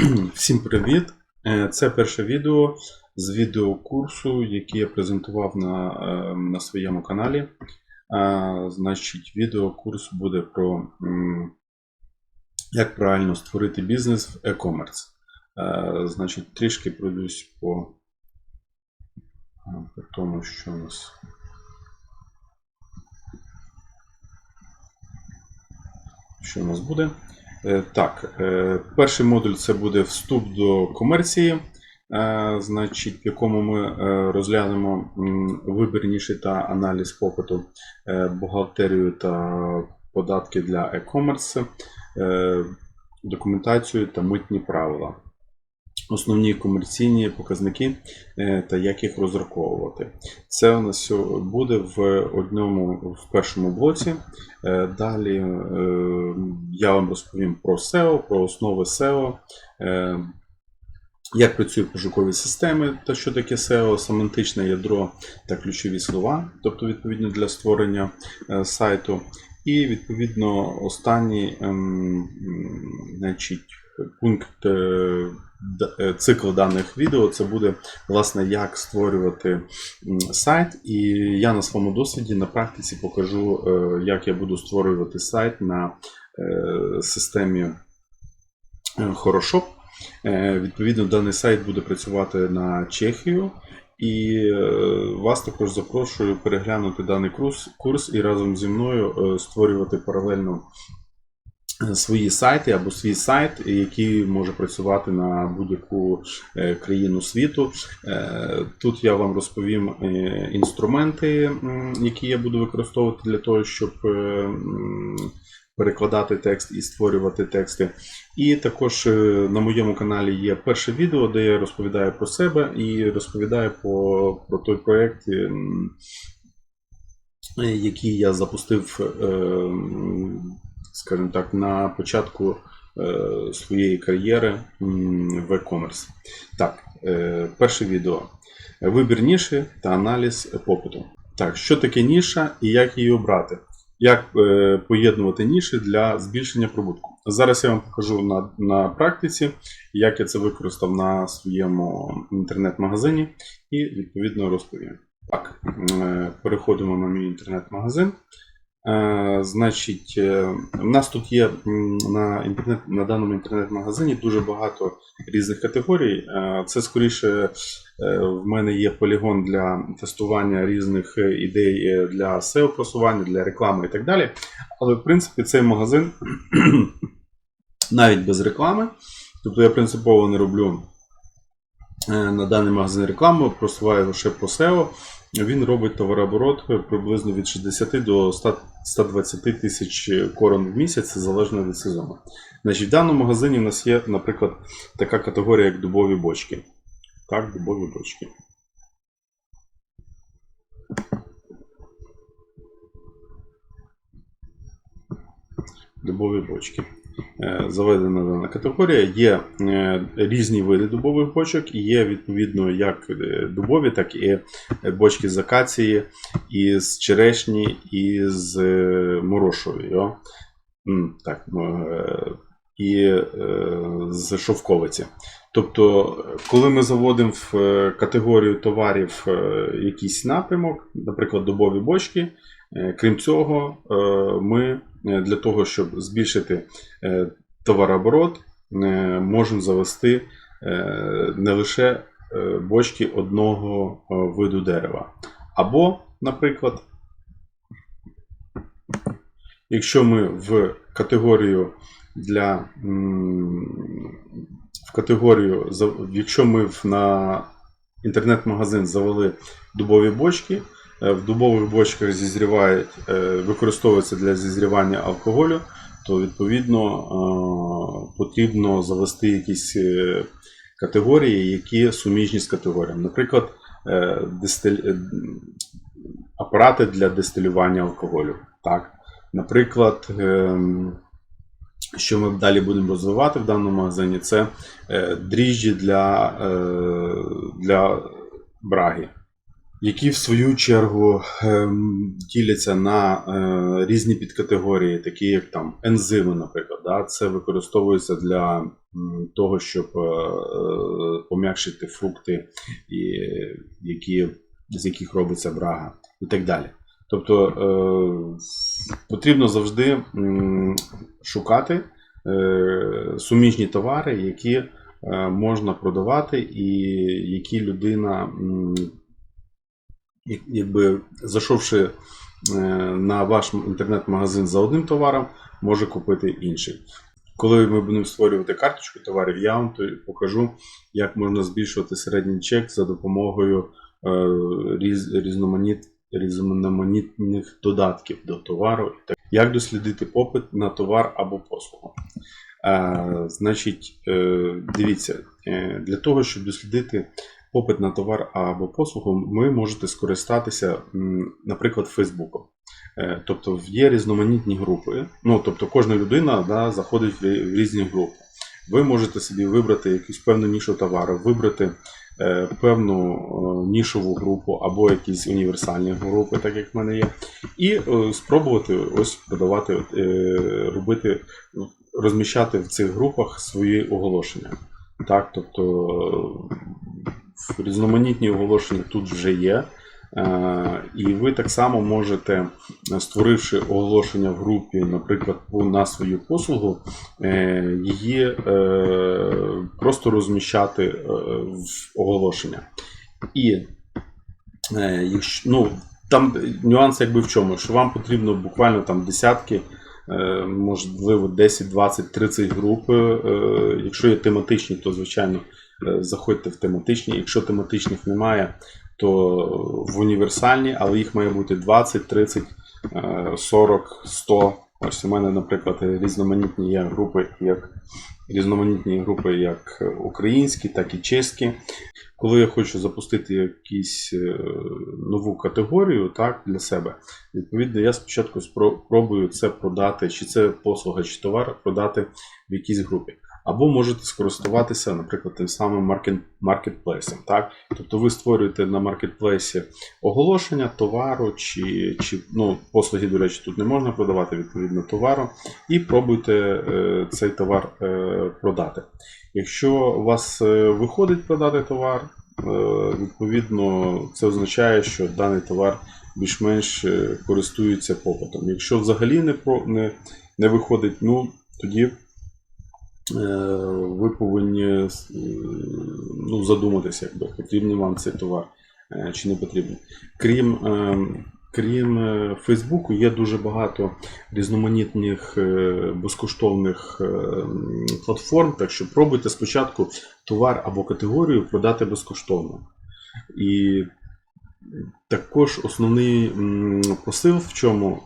Всім привіт! Е, Це перше відео з відеокурсу, який я презентував на, е, на своєму каналі. Е, Значить, відеокурс буде про як правильно створити бізнес в e-commerce. Е, Значить, трішки пройдусь по, по тому, що у нас. Що у нас буде? Е, Так, е, перший модуль це буде вступ до комерції, е, значить, в якому ми розглянемо вибірніший та аналіз попиту, бухгалтерію та податки для e-commerce, документацію та митні правила. Основні комерційні показники е, та як їх розраховувати. Це у нас буде в одному в першому блоці. Е, Далі е, я вам розповім про SEO, про основи SEO, як працюють пошукові системи та що таке SEO, семантичне ядро та ключові слова, тобто відповідно для створення сайту. І відповідно останній ем, значить, пункт цикл даних відео це буде власне як створювати сайт. І я на своєму досвіді на практиці покажу, е, як я буду створювати сайт на е, системі е, Хорошоп. Е, Відповідно, даний сайт буде працювати на Чехію. І е, вас також запрошую переглянути даний курс, і разом зі мною е, створювати паралельно е, свої сайти або свій сайт, який може працювати на будь-яку е, країну світу. Е, Тут я вам розповім е, інструменти, які я буду використовувати для того, щоб перекладати текст і створювати тексти. І також на моєму каналі є перше відео, де я розповідаю про себе і розповідаю по, про той проєкт, який я запустив, скажімо так, на початку е, своєї кар'єри в e-commerce. Так, е, перше відео. Вибір ніші та аналіз попиту. Так, що таке ніша і як її обрати? Як е, поєднувати ніші для збільшення прибутку? Зараз я вам покажу на, на практиці, як я це використав на своєму інтернет-магазині, і відповідно розповім. Так, переходимо на мій інтернет-магазин. Е, Значить, е, в нас тут є на інтернет на даному інтернет-магазині дуже багато різних категорій. Е, Це скоріше в мене є полігон для тестування різних ідей для SEO просування, для реклами і так далі. Але в принципі цей магазин навіть без реклами. Тобто я принципово не роблю на даний магазин рекламу, просуваю лише по SEO. Він робить товарооборот приблизно від 60 до 100 120 тисяч корон в місяць, залежно від сезону. Значить, в даному магазині у нас є, наприклад, така категорія, як дубові бочки. Так, дубові бочки. Дубові бочки. Е, Заведена дана категорія. Є е, різні види дубових бочок, і є відповідно як е, дубові, так і бочки з акації, черешні, і з е, морошової. О. М, Так, і з шовковиці. Тобто, коли ми заводимо в категорію товарів якийсь напрямок, наприклад, дубові бочки, крім цього, е, ми е, для того, щоб збільшити е, товарооборот, е, можемо завести е, не лише е, бочки одного е, виду дерева. Або, наприклад, якщо ми в категорію для в категорію, якщо ми на інтернет-магазин завели дубові бочки, е, в дубових бочках зізрівають, е, використовуються для зізрівання алкоголю, то відповідно е, потрібно завести якісь е, категорії, які суміжні з категоріями. Наприклад, е, дистиль- е, апарати для дистилювання алкоголю. Так? Наприклад, ем, що ми далі будемо розвивати в даному магазині, це е, дріжджі для, е, для браги. Які в свою чергу ем, діляться на е, різні підкатегорії, такі як там ензими, наприклад. Да? Це використовується для того, щоб е, пом'якшити фрукти, які, з яких робиться брага, і так далі. Тобто е, потрібно завжди шукати суміжні товари, які можна продавати, і які людина, якби зайшовши е, на ваш інтернет-магазин за одним товаром, може купити інший. Коли ми будемо створювати карточку товарів, я вам покажу, як можна збільшувати середній чек за допомогою е, різ, різноманіт, різноманітних додатків до товару. Як дослідити попит на товар або послугу? Е, значить, дивіться, для того, щоб дослідити попит на товар або послугу, ви можете скористатися, наприклад, Фейсбуком. Е, Тобто є різноманітні групи. Ну, тобто кожна людина да, заходить в різні групи. Ви можете собі вибрати якусь певну нішу товару, вибрати е, певну е, нішову групу або якісь універсальні групи, так як в мене є, і е, спробувати ось продавати, е, робити, розміщати в цих групах свої оголошення. Так, тобто різноманітні оголошення тут вже є. Е, І ви так само можете, е, створивши оголошення в групі, наприклад, на свою послугу, е, її просто розміщати в оголошення. І ну, там нюанс якби в чому, що вам потрібно буквально там десятки, можливо, 10, 20, 30 груп. Е, Якщо є тематичні, то звичайно е, заходьте в тематичні. Якщо тематичних немає, то в універсальні, але їх має бути 20, 30, е, 40, 100. Ось у мене, наприклад, різноманітні є групи, як різноманітні групи, як українські, так і чеські. Коли я хочу запустити якусь е, нову категорію так, для себе, відповідно, я спочатку спробую це продати, чи це послуга, чи товар продати в якійсь групі. Або можете скористуватися, наприклад, тим самим маркет, маркетплейсом. Так? Тобто ви створюєте на маркетплейсі оголошення товару, чи, чи ну, послуги, до речі, тут не можна продавати відповідно товару, і пробуйте е, цей товар е, продати. Якщо у вас е, виходить продати товар, е, відповідно це означає, що даний товар більш-менш е, користується попитом. Якщо взагалі не, не, не виходить, ну тоді ви повинні е, ну, задуматися, якби потрібний вам цей товар е, чи не потрібний. Крім, е, крім е, Фейсбуку, є дуже багато різноманітних е, безкоштовних е, платформ, так що пробуйте спочатку товар або категорію продати безкоштовно. І також основний посил в чому,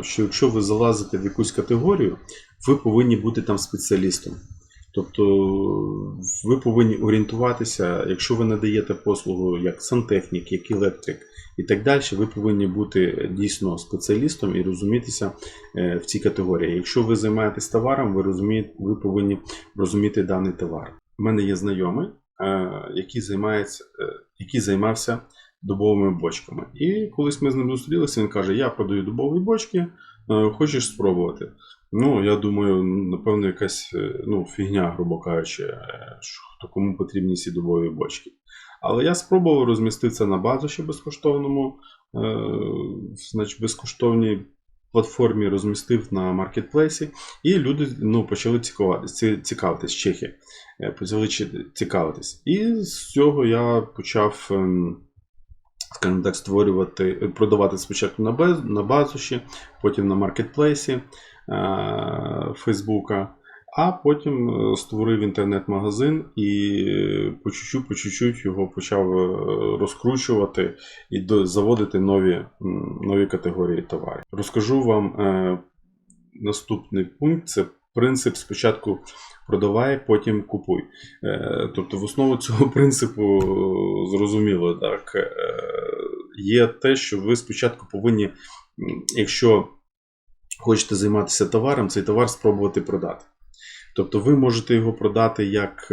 е, що якщо ви залазите в якусь категорію, ви повинні бути там спеціалістом. Тобто ви повинні орієнтуватися, якщо ви надаєте послугу як сантехнік, як електрик і так далі, ви повинні бути дійсно спеціалістом і розумітися е, в цій категорії. Якщо ви займаєтесь товаром, ви розумієте, ви повинні розуміти даний товар. У мене є знайомий, е, який займається, е, який займався дубовими бочками. І колись ми з ним зустрілися, він каже: Я продаю дубові бочки, е, хочеш спробувати. Ну, я думаю, напевно, якась е, ну, фігня, грубо кажучи, е, що кому потрібні ці дубові бочки. Але я спробував розмістити це на базу ще безкоштовному, е, значить, безкоштовній платформі розмістив на маркетплейсі, і люди ну, почали цікавитись, чехи почали цікавитись. І з цього я почав. Скажімо так, створювати, продавати спочатку на, без, на базу потім на маркетплейсі е, Фейсбука, а потім е, створив інтернет-магазин і по чуть-чуть, по чуть-чуть його почав е, розкручувати і заводити нові, нові категорії товарів. Розкажу вам е, наступний пункт це принцип спочатку продавай, потім купуй. Е, Тобто, в основу цього принципу е, зрозуміло, так, е, є те, що ви спочатку повинні, якщо хочете займатися товаром, цей товар спробувати продати. Тобто ви можете його продати як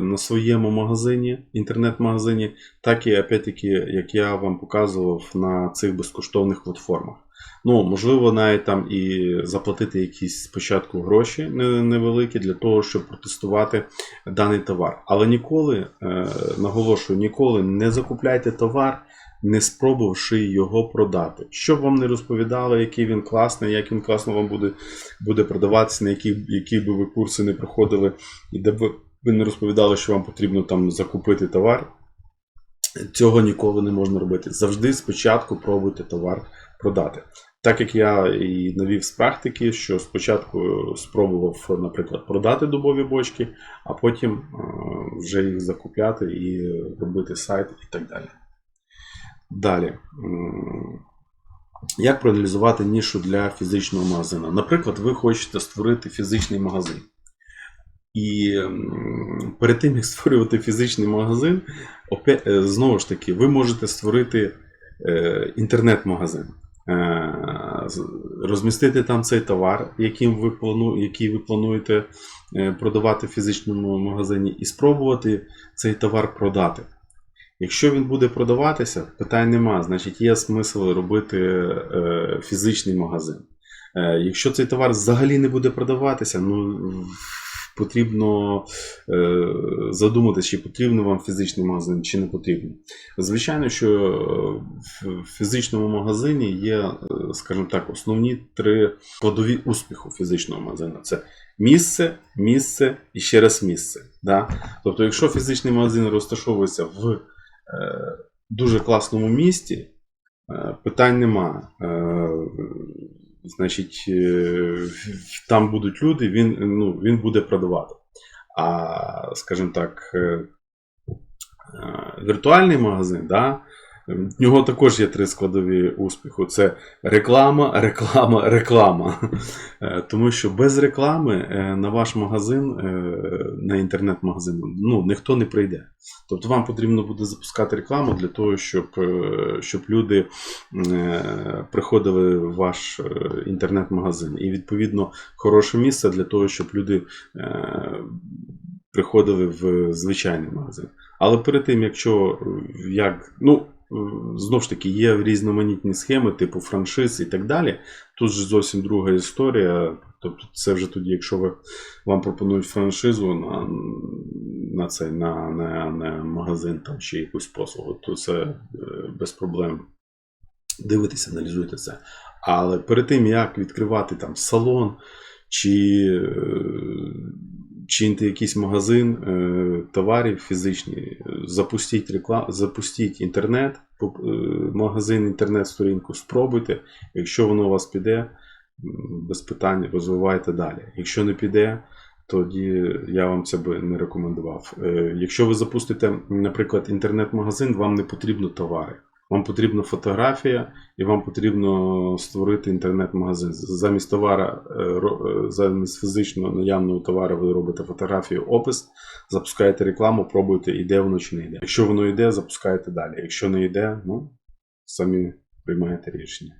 на своєму магазині, інтернет-магазині, так і опять-таки, як я вам показував на цих безкоштовних платформах. Ну, можливо, навіть там і заплатити якісь спочатку гроші невеликі для того, щоб протестувати даний товар. Але ніколи, е, наголошую, ніколи не закупляйте товар, не спробувавши його продати. Щоб вам не розповідали, який він класний, як він класно вам буде, буде продаватися, на які, які би ви курси не проходили, і де б ви не розповідали, що вам потрібно там закупити товар. Цього ніколи не можна робити. Завжди спочатку пробуйте товар продати. Так як я і навів з практики, що спочатку спробував, наприклад, продати дубові бочки, а потім е, вже їх закупляти і робити сайт і так далі. Далі. Як проаналізувати нішу для фізичного магазину? Наприклад, ви хочете створити фізичний магазин. І перед тим, як створювати фізичний магазин, е, знову ж таки, ви можете створити е, інтернет-магазин. Е, розмістити там цей товар, яким ви плану, який ви плануєте е, продавати в фізичному магазині, і спробувати цей товар продати. Якщо він буде продаватися, питань нема, значить є смисл робити е, фізичний магазин. Якщо цей товар взагалі не буде продаватися, ну потрібно е, задуматися, чи потрібен вам фізичний магазин, чи не потрібно. Звичайно, що е, в фізичному магазині є, е, скажімо так, основні три складові успіху фізичного магазину: це місце, місце і ще раз місце. Да? Тобто, якщо фізичний магазин розташовується в е, дуже класному місті, е, питань нема. Е, значить, е, там будуть люди, він, ну, він буде продавати. А, скажімо так, е, е, віртуальний магазин, да, в нього також є три складові успіху: це реклама, реклама, реклама. Е, Тому що без реклами е, на ваш магазин, е, на інтернет-магазин, ну, ніхто не прийде. Тобто вам потрібно буде запускати рекламу для того, щоб, щоб люди приходили в ваш інтернет-магазин. І відповідно хороше місце для того, щоб люди приходили в звичайний магазин. Але перед тим, якщо як, ну, знову ж таки, є різноманітні схеми, типу франшиз і так далі. Тут же зовсім друга історія. Тобто, це вже тоді, якщо ви, вам пропонують франшизу на, на цей на, на, на магазин там, чи якусь послугу, то це е, без проблем. Дивитися, аналізуйте це. Але перед тим, як відкривати там салон чи, е, якийсь магазин е, товарів фізичний, запустіть, реклам... запустіть інтернет, е, магазин, інтернет-сторінку, спробуйте. Якщо воно у вас піде, без питань розвивайте далі. Якщо не піде, тоді я вам це би не рекомендував. Е, Якщо ви запустите, наприклад, інтернет-магазин, вам не потрібно товари. Вам потрібна фотографія, і вам потрібно створити інтернет-магазин. Замість товара, е, е, замість фізичного наявного товару, ви робите фотографію, опис, запускаєте рекламу, пробуєте, іде воно чи не йде. Якщо воно йде, запускаєте далі. Якщо не йде, ну самі приймаєте рішення.